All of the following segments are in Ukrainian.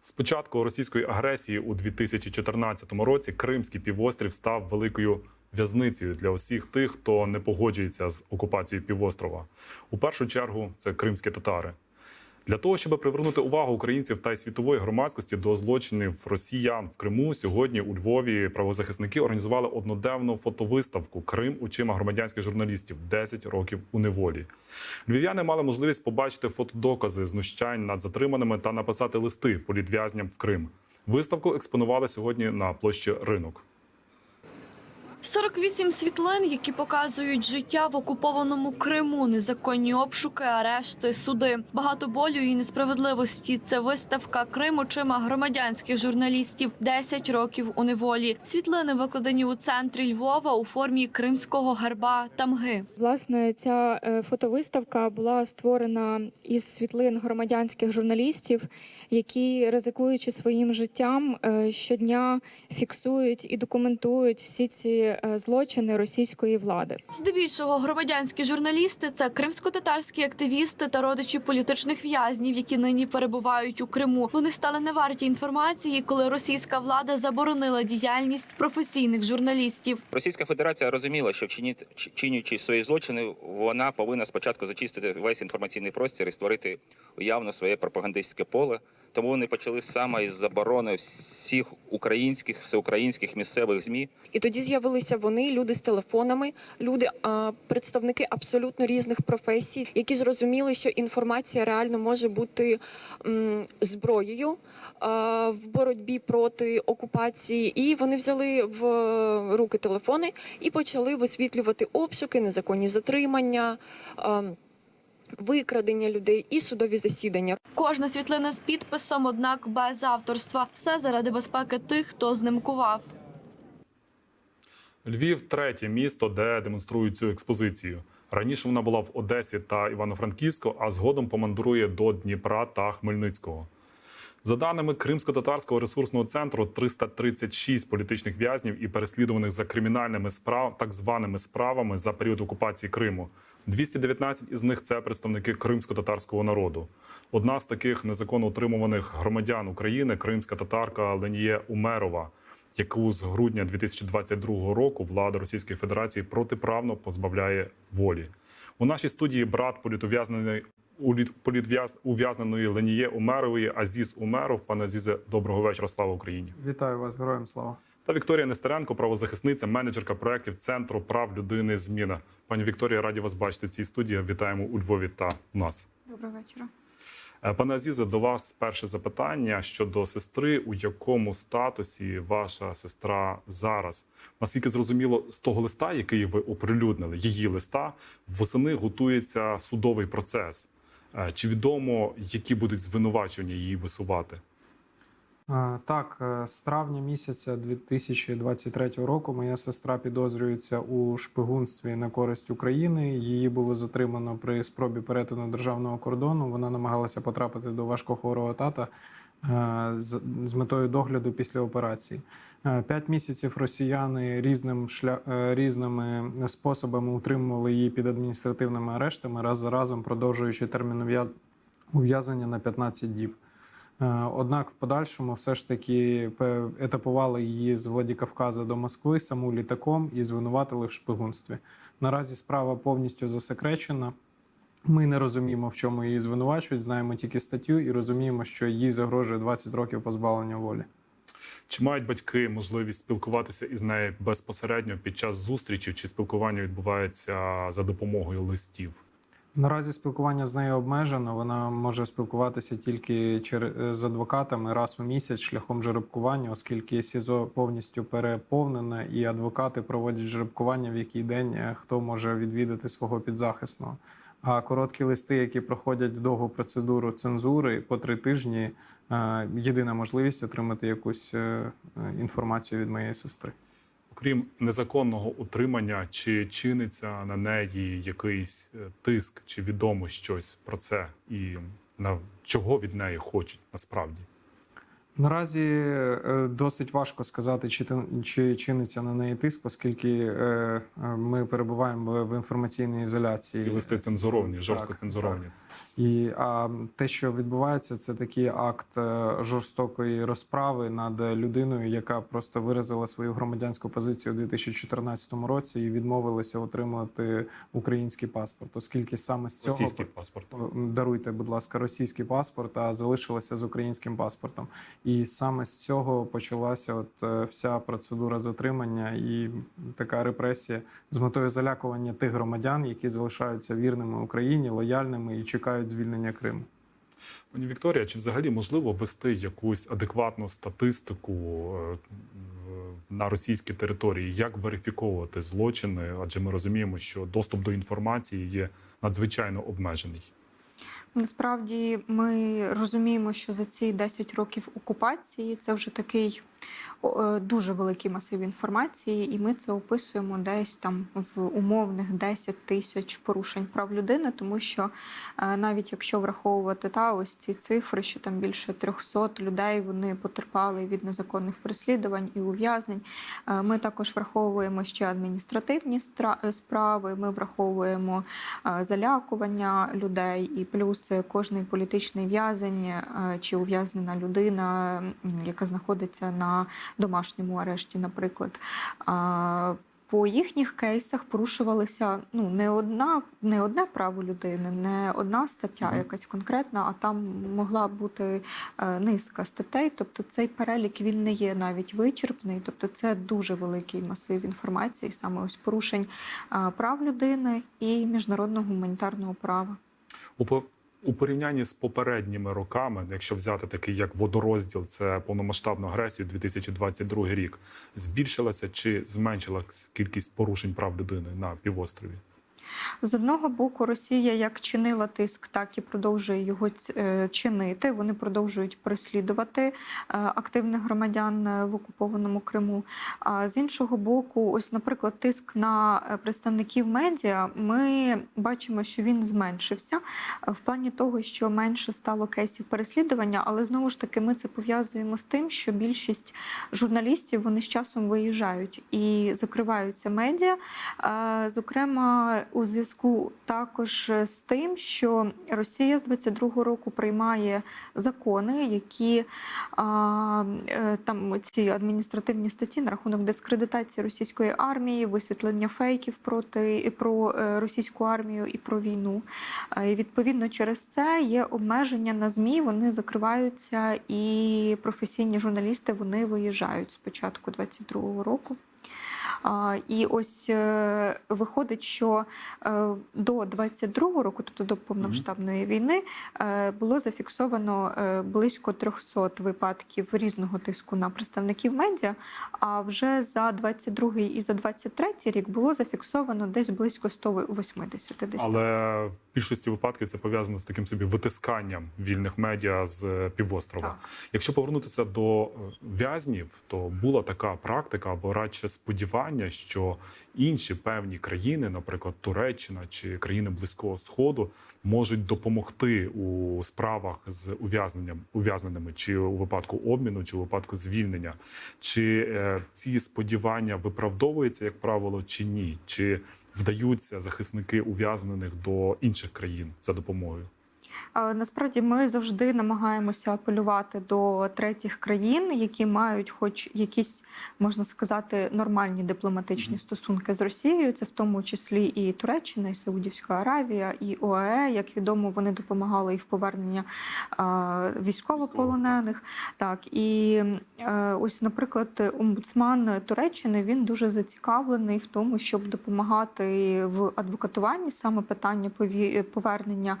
З початку російської агресії у 2014 році Кримський півострів став великою в'язницею для усіх тих, хто не погоджується з окупацією півострова. У першу чергу це кримські татари. Для того, щоб привернути увагу українців та й світової громадськості до злочинів росіян в Криму, сьогодні у Львові правозахисники організували одноденну фотовиставку Крим очима громадянських журналістів 10 років у неволі. Львів'яни мали можливість побачити фотодокази знущань над затриманими та написати листи політв'язням в Крим. Виставку експонували сьогодні на площі ринок. 48 світлин, які показують життя в окупованому Криму, незаконні обшуки, арешти, суди, багато болю і несправедливості. Це виставка Крим очима громадянських журналістів 10 років у неволі. Світлини викладені у центрі Львова у формі кримського герба тамги. Власне, ця е, фотовиставка була створена із світлин громадянських журналістів, які, ризикуючи своїм життям, е, щодня фіксують і документують всі ці е, злочини російської влади. Здебільшого громадянські журналісти це кримсько-татарські активісти та родичі політичних в'язнів, які нині перебувають у Криму. Вони стали неварті інформації, коли російська влада заборонила діяльність професійних журналістів. Російська Федерація розуміла, що вчиніть- чи- чинюючи свої злочини, вона повинна спочатку зачистити весь інформаційний простір і створити уявно своє пропагандистське поле. Тому вони почали саме із заборони всіх українських, всеукраїнських місцевих змі І тоді з'явилися вони, люди з телефонами, люди, представники абсолютно різних професій, які зрозуміли, що інформація реально може бути зброєю в боротьбі проти окупації. І вони взяли в руки телефони і почали висвітлювати обшуки, незаконні затримання. Викрадення людей і судові засідання. Кожна світлина з підписом, однак без авторства. Все заради безпеки тих, хто знимкував. Львів третє місто, де демонструють цю експозицію. Раніше вона була в Одесі та Івано-Франківську, а згодом помандрує до Дніпра та Хмельницького. За даними Кримсько-татарського ресурсного центру, 336 політичних в'язнів і переслідуваних за кримінальними справ, так званими справами за період окупації Криму. 219 із них це представники кримсько-татарського народу. Одна з таких незаконно утримуваних громадян України кримська татарка Леніє Умерова, яку з грудня 2022 року влада Російської Федерації протиправно позбавляє волі. У нашій студії брат політв'яз ув'язненої Леніє Умерової Азіз Умеров. Пане Азізе, доброго вечора. Слава Україні! Вітаю вас, героям слава. Та Вікторія Нестеренко, правозахисниця, менеджерка проєктів Центру прав людини. Зміна. Пані Вікторія, раді вас бачити в цій студії. Вітаємо у Львові та у нас. Доброго вечора. Е, Пане Азізе, до вас перше запитання щодо сестри. У якому статусі ваша сестра зараз? Наскільки зрозуміло, з того листа, який ви оприлюднили, її листа, восени готується судовий процес. Чи відомо, які будуть звинувачення її висувати? Так, е, з травня місяця 2023 року моя сестра підозрюється у шпигунстві на користь України. Її було затримано при спробі перетину державного кордону. Вона намагалася потрапити до важкохворого тата е, з метою догляду після операції. Е, П'ять місяців росіяни різним шля... е, різними способами утримували її під адміністративними арештами, раз за разом продовжуючи термін ув'яз- ув'язнення на 15 діб. Е, Однак в подальшому все ж таки етапували її з Владикавказа до Москви саму літаком і звинуватили в шпигунстві. Наразі справа повністю засекречена. Ми не розуміємо, в чому її звинувачують. Знаємо тільки статтю і розуміємо, що їй загрожує 20 років позбавлення волі. Чи мають батьки можливість спілкуватися із нею безпосередньо під час зустрічі, чи спілкування відбувається за допомогою листів? Наразі спілкування з нею обмежено. Вона може спілкуватися тільки чер- з адвокатами раз у місяць шляхом жеребкування, оскільки СІЗО повністю переповнене, і адвокати проводять жеребкування, в який день е, хто може відвідати свого підзахисного. А короткі листи, які проходять довгу процедуру цензури по три тижні, е, єдина можливість отримати якусь е, інформацію від моєї сестри. Окрім незаконного утримання, чи чиниться на неї якийсь е, тиск, чи відомо щось про це, і на чого від неї хочуть насправді? Наразі е, досить важко сказати, чи, чи чиниться на неї тиск, оскільки е, е, ми перебуваємо в інформаційній ізоляції. Ці листи цензуровані, жорстко Так, цензуровані. І а те, що відбувається, це такий акт е, жорстокої розправи над людиною, яка просто виразила свою громадянську позицію у 2014 році і відмовилася отримати український паспорт, оскільки саме з цього Російський паспорт. даруйте, будь ласка, російський паспорт, а залишилася з українським паспортом. І саме з цього почалася от е, вся процедура затримання і така репресія з метою залякування тих громадян, які залишаються вірними Україні, лояльними і чекають звільнення Криму. Пані Вікторія, чи взагалі можливо вести якусь адекватну статистику е, на російській території? Як верифіковувати злочини? Адже ми розуміємо, що доступ до інформації є надзвичайно обмежений. Насправді ми розуміємо, що за ці 10 років окупації це вже такий дуже великий масив інформації, і ми це описуємо десь там в умовних 10 тисяч порушень прав людини, тому що е, навіть якщо враховувати та ось ці цифри, що там більше 300 людей вони потерпали від незаконних переслідувань і ув'язнень. е, Ми також враховуємо ще адміністративні стра- е, справи. Ми враховуємо е, залякування людей, і плюс е, кожний політичний в'язень е, чи ув'язнена людина, яка знаходиться на домашньому арешті, наприклад. По їхніх кейсах порушувалися ну не одна, не одне право людини, не одна стаття, якась конкретна, а там могла бути е, низка статей. Тобто цей перелік він не є навіть вичерпний. Тобто, це дуже великий масив інформації, саме ось порушень е, прав людини і міжнародного гуманітарного права. У, порівнянні з попередніми роками, якщо взяти такий як водорозділ, це повномасштабну агресію 2022 рік, збільшилася чи зменшилась кількість порушень прав людини на півострові? З одного боку, Росія як чинила тиск, так і продовжує його е, чинити. Вони продовжують переслідувати е, активних громадян е, в окупованому Криму. А з іншого боку, ось, наприклад, тиск на представників медіа. Ми бачимо, що він зменшився в плані того, що менше стало кейсів переслідування, але знову ж таки ми це пов'язуємо з тим, що більшість журналістів вони з часом виїжджають і закриваються медіа. Зокрема, у зв'язку також з тим, що Росія з 22-го року приймає закони, які е, там ці адміністративні статті на рахунок дискредитації російської армії, висвітлення фейків проти про е, російську армію і про війну. Е, І відповідно через це є обмеження на змі. Вони закриваються, і професійні журналісти вони виїжджають з початку 22-го року. І ось е, виходить, що е, до 22-го року, тобто до повномасштабної війни, е, було зафіксовано близько 300 випадків різного тиску на представників медіа. А вже за 22-й і за 23-й рік було зафіксовано десь близько 180 десь. Але в більшості випадків це пов'язано з таким собі витисканням вільних медіа з півострова. Так. Якщо повернутися до в'язнів, то була така практика або радше сподівання, що інші певні країни, наприклад, Туреччина чи країни Близького Сходу, можуть допомогти у справах з ув'язненням ув'язненими, чи у випадку обміну, чи у випадку звільнення. Чи е, ці сподівання виправдовуються, як правило, чи ні? Чи вдаються захисники ув'язнених до інших країн за допомогою? Насправді ми завжди намагаємося апелювати до третіх країн, які мають, хоч якісь можна сказати, нормальні дипломатичні стосунки з Росією. Це в тому числі і Туреччина, і Саудівська Аравія, і ОАЕ. Як відомо, вони допомагали і в поверненні військовополонених. Так і е, ось, наприклад, омбудсман Туреччини він дуже зацікавлений в тому, щоб допомагати в адвокатуванні саме питання повернення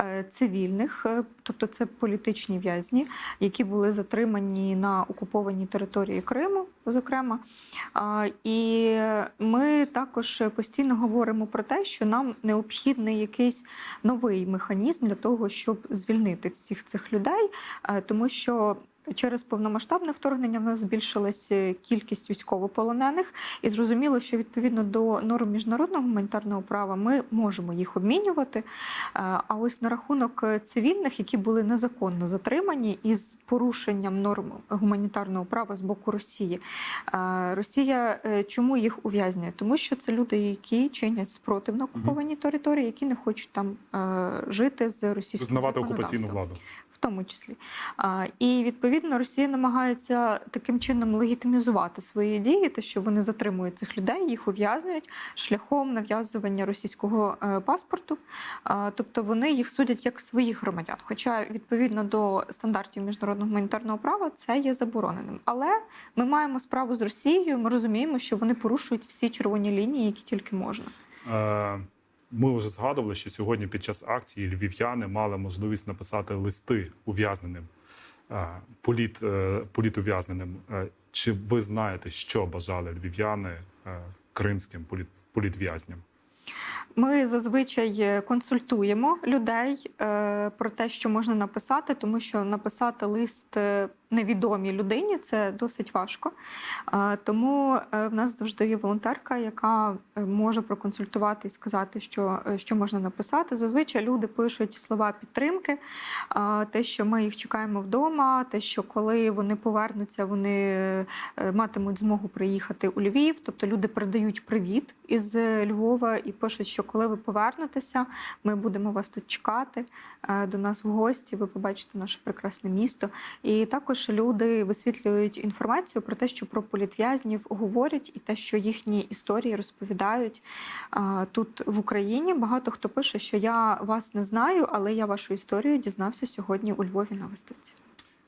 е, цивільних, е, тобто це політичні в'язні, які були затримані на окупованій території Криму, зокрема. І ми також постійно говоримо про те, що нам необхідний якийсь новий механізм для того, щоб звільнити всіх цих людей, е, тому що Через повномасштабне вторгнення в нас збільшилась е, кількість військовополонених, і зрозуміло, що відповідно до норм міжнародного гуманітарного права ми можемо їх обмінювати. Е, А ось на рахунок цивільних, які були незаконно затримані із порушенням норм гуманітарного права з боку Росії, е, Росія е, чому їх ув'язнює? Тому що це люди, які чинять спротив на окупованій території, які не хочуть там жити з російським Визнавати окупаційну владу. в тому числі. І відповідно Росія намагається таким чином легітимізувати свої дії, те, що вони затримують цих людей, їх ув'язнюють шляхом нав'язування російського е, паспорту. Тобто вони їх судять як своїх громадян. Хоча відповідно до стандартів міжнародного гуманітарного права це є забороненим. Але ми маємо справу з Росією. Ми розуміємо, що вони порушують всі червоні лінії, які тільки можна. Е, Ми вже згадували, що сьогодні під час акції львів'яни мали можливість написати листи ув'язненим, політ, е, політув'язненим. Е, Чи ви знаєте, що бажали львів'яни е, кримським політ, політв'язням? Ми зазвичай е, консультуємо людей е, про те, що можна написати, тому що написати лист е, невідомій людині це досить важко. Тому е, в нас завжди є волонтерка, яка е, може проконсультувати і сказати, що, е, що можна написати. Зазвичай люди пишуть слова підтримки, те, що ми їх чекаємо вдома, те, що коли вони повернуться, вони матимуть змогу приїхати у Львів. Тобто люди передають привіт із Львова і пишуть, що коли ви повернетеся, ми будемо вас тут чекати до нас в гості. Ви побачите наше прекрасне місто. І також люди висвітлюють інформацію про те, що про політв'язнів говорять, і те, що їхні історії розповідають тут в Україні. Багато хто пише, що я вас не знаю, але я вашу історію дізнався сьогодні у Львові на виставці.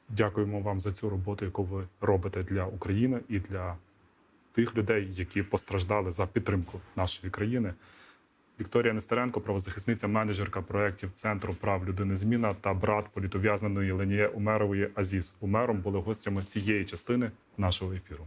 Дякуємо вам за цю роботу, яку ви робите для України і для тих людей, які постраждали за підтримку нашої країни. Вікторія Нестеренко, правозахисниця, менеджерка проєктів Центру прав людини Зміна та брат політов'язненої Леніє Умерової Азіз. Умером були гостями цієї частини нашого ефіру.